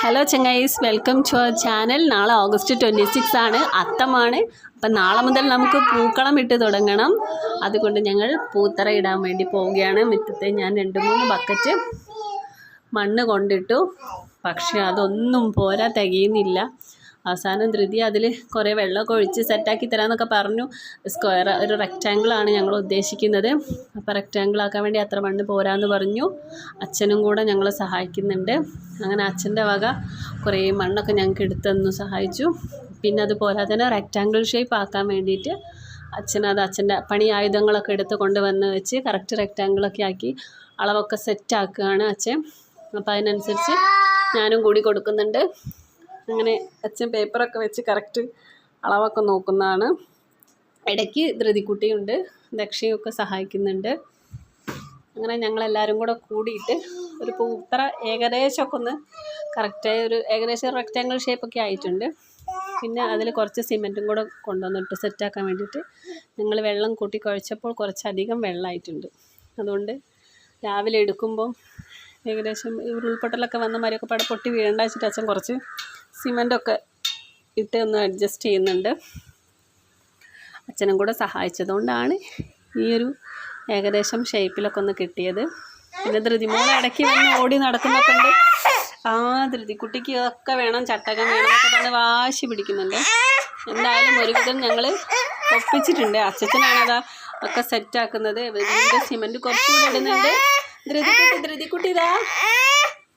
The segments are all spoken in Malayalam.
ഹലോ ചങ്ങായിസ്. വെൽക്കം ടു അവർ ചാനൽ നാളെ ഓഗസ്റ്റ് ട്വന്റി സിക്സ് ആണ്. അത്തമാണ്. അപ്പം നാളെ മുതൽ നമുക്ക് പൂക്കളം ഇട്ട് തുടങ്ങണം. അതുകൊണ്ട് ഞങ്ങൾ പൂത്തറ ഇടാൻ വേണ്ടി പോവുകയാണ്. മുറ്റത്തെ ഞാൻ രണ്ട് മൂന്ന് ബക്കറ്റ് മണ്ണ് കൊണ്ടിട്ടു. പക്ഷേ അതൊന്നും പോരാ തികയുന്നില്ല. അവസാനം ധൃതി അതിൽ കുറേ വെള്ളമൊക്കെ ഒഴിച്ച് സെറ്റാക്കി തരാമെന്നൊക്കെ പറഞ്ഞു. സ്ക്വയർ ഒരു റെക്റ്റാങ്കിളാണ് ഞങ്ങൾ ഉദ്ദേശിക്കുന്നത്. അപ്പോൾ റെക്റ്റാങ്കിൾ ആക്കാൻ വേണ്ടി അത്ര മണ്ണ് പോരാന്ന് പറഞ്ഞു. അച്ഛനും കൂടെ ഞങ്ങളെ സഹായിക്കുന്നുണ്ട്. അങ്ങനെ അച്ഛന്റെ വക കുറേ മണ്ണൊക്കെ ഞങ്ങൾക്ക് എടുത്തു സഹായിച്ചു. പിന്നെ അത് പോരാതെ തന്നെ റെക്റ്റാങ്കിൾ ഷേപ്പ് ആക്കാൻ വേണ്ടിയിട്ട് അച്ഛൻ അത് അച്ഛന്റെ പണി ആയുധങ്ങളൊക്കെ എടുത്ത് കൊണ്ടുവന്ന് വെച്ച് കറക്റ്റ് റെക്റ്റാങ്കിളൊക്കെ ആക്കി അളവൊക്കെ സെറ്റാക്കുകയാണ് അച്ഛൻ. അപ്പോൾ അതിനനുസരിച്ച് ഞാനും കൂടി കൊടുക്കുന്നുണ്ട്. അങ്ങനെ അച്ഛൻ പേപ്പറൊക്കെ വെച്ച് കറക്റ്റ് അളവൊക്കെ നോക്കുന്നതാണ്. ഇടയ്ക്ക് ധൃതിക്കുട്ടിയുണ്ട് ദക്ഷയൊക്കെ സഹായിക്കുന്നുണ്ട്. അങ്ങനെ ഞങ്ങളെല്ലാവരും കൂടെ കൂടിയിട്ട് ഒരു പൂത്തറ ഏകദേശമൊക്കെ ഒന്ന് കറക്റ്റായ ഒരു ഏകദേശം റെക്റ്റാങ്കിൾ ഷേപ്പൊക്കെ ആയിട്ടുണ്ട്. പിന്നെ അതിൽ കുറച്ച് സിമെന്റും കൂടെ കൊണ്ടുവന്നിട്ട് സെറ്റാക്കാൻ വേണ്ടിയിട്ട് ഞങ്ങൾ വെള്ളം കൂട്ടി കുഴച്ചപ്പോൾ കുറച്ചധികം വെള്ളമായിട്ടുണ്ട്. അതുകൊണ്ട് രാവിലെ എടുക്കുമ്പം ഏകദേശം ഉരുൾപൊട്ടലൊക്കെ വന്ന മാതിരിയൊക്കെ പട പൊട്ടി വീഴണ്ട വെച്ചിട്ട് അച്ഛൻ കുറച്ച് സിമന്റൊക്കെ ഇട്ട് ഒന്ന് അഡ്ജസ്റ്റ് ചെയ്യുന്നുണ്ട്. അച്ഛനും കൂടെ സഹായിച്ചതുകൊണ്ടാണ് ഈ ഒരു ഏകദേശം ഷേപ്പിലൊക്കെ ഒന്ന് കിട്ടിയത്. പിന്നെ ധൃതിമോളെ ഇടയ്ക്ക് വന്ന് ഓടി നടക്കുന്നൊക്കെ ഉണ്ട്. ആ ധൃതിക്കുട്ടിക്ക് ഒക്കെ വേണം ചട്ടകം വേണം എന്നൊക്കെ പറഞ്ഞ് വാശി പിടിക്കുന്നുണ്ട്. എന്തായാലും ഒരുവിധം ഞങ്ങൾ ഒപ്പിച്ചിട്ടുണ്ട്. അച്ഛനാണത് ഒക്കെ സെറ്റാക്കുന്നത് സിമന്റ് കുറച്ചുകൂടി ഇടുന്നുണ്ട്.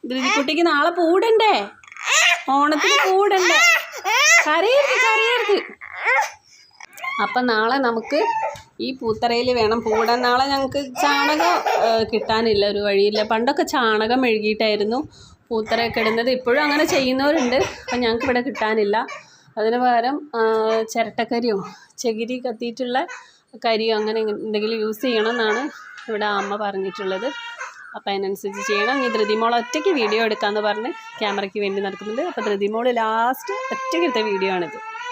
ധൃതിക്കുട്ടി നാളെ പൂടണ്ടേ? ഓണത്തിന് പൂടണ്ടേ? കരയരുത് കരയരുത്. അപ്പം നാളെ നമുക്ക് ഈ പൂത്തറയിൽ വേണം പൂടാൻ. നാളെ ഞങ്ങൾക്ക് ചാണകം കിട്ടാനില്ല ഒരു വഴിയില്ല. പണ്ടൊക്കെ ചാണകം മെഴുകിയിട്ടായിരുന്നു പൂത്തറയൊക്കെ ഇടുന്നത്. ഇപ്പോഴും അങ്ങനെ ചെയ്യുന്നവരുണ്ട്. അപ്പം ഞങ്ങൾക്ക് ഇവിടെ കിട്ടാനില്ല. അതിന് പകരം ചിരട്ടക്കരിയോ ചകിരി കത്തിയിട്ടുള്ള കരിയോ അങ്ങനെ എന്തെങ്കിലും യൂസ് ചെയ്യണം എന്നാണ് ഇവിടെ അമ്മ പറഞ്ഞിട്ടുള്ളത്. അപ്പം അതിനനുസരിച്ച് ചെയ്യണം. ഇനി ധൃതിമോൾ ഒറ്റയ്ക്ക് വീഡിയോ എടുക്കാമെന്ന് പറഞ്ഞ് ക്യാമറയ്ക്ക് വേണ്ടി നടക്കുന്നുണ്ട്. അപ്പോൾ ധൃതിമോൾ ലാസ്റ്റ് ഒറ്റയ്ക്ക് എടുത്ത വീഡിയോ ആണിത്.